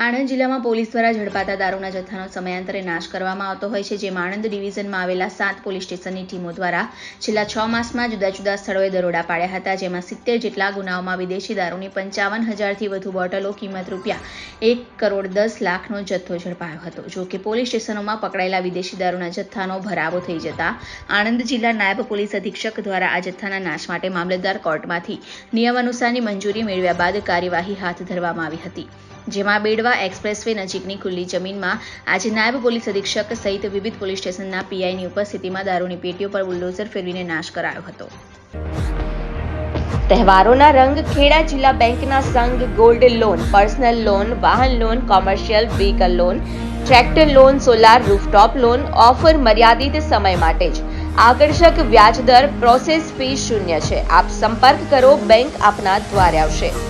આણંદ જિલ્લામાં પોલીસ દ્વારા ઝડપાતા દારૂના જથ્થાનો સમયાંતરે નાશ કરવામાં આવતો હોય છે, જેમાં આણંદ ડિવિઝનમાં આવેલા સાત પોલીસ સ્ટેશનની ટીમો દ્વારા છેલ્લા છ માસમાં જુદા જુદા સ્થળોએ દરોડા પાડ્યા હતા, જેમાં સિત્તેર જેટલા ગુનાઓમાં વિદેશી દારૂની પંચાવન હજારથી વધુ બોટલો કિંમત રૂપિયા એક કરોડ દસ લાખનો જથ્થો ઝડપાયો હતો. જો કે પોલીસ સ્ટેશનોમાં પકડાયેલા વિદેશી દારૂના જથ્થાનો ભરાવો થઈ જતા આણંદ જિલ્લા નાયબ પોલીસ અધિક્ષક દ્વારા આ જથ્થાના નાશ માટે મામલતદાર કોર્ટમાંથી નિયમ અનુસારની મંજૂરી મેળવ્યા બાદ કાર્યવાહી હાથ ધરવામાં આવી હતી. જેમાં બેડવા એક્સપ્રેસવે નજીકની ખુલ્લી જમીનમાં આજે નાયબ પોલીસ અધિક્ષક સહિત વિવિધ પોલીસ સ્ટેશનના પીઆઈની ઉપસ્થિતિમાં દારૂની પેટીઓ પર બુલડોઝર ફેરવીને નાશ કરાયો હતો. તહેવારોના રંગ ખેડા જિલ્લા બેંકના સંઘ ગોલ્ડ લોન, પર્સનલ લોન, વાહન loan, commercial vehicle loan, tractor loan, solar rooftop loan, offer મર્યાદિત સમય માટે જ. આકર્ષક વ્યાજદર પ્રોસેસ ફી શૂન્ય છે. આપ સંપર્ક કરો, બેંક આપના દ્વારે આવશે.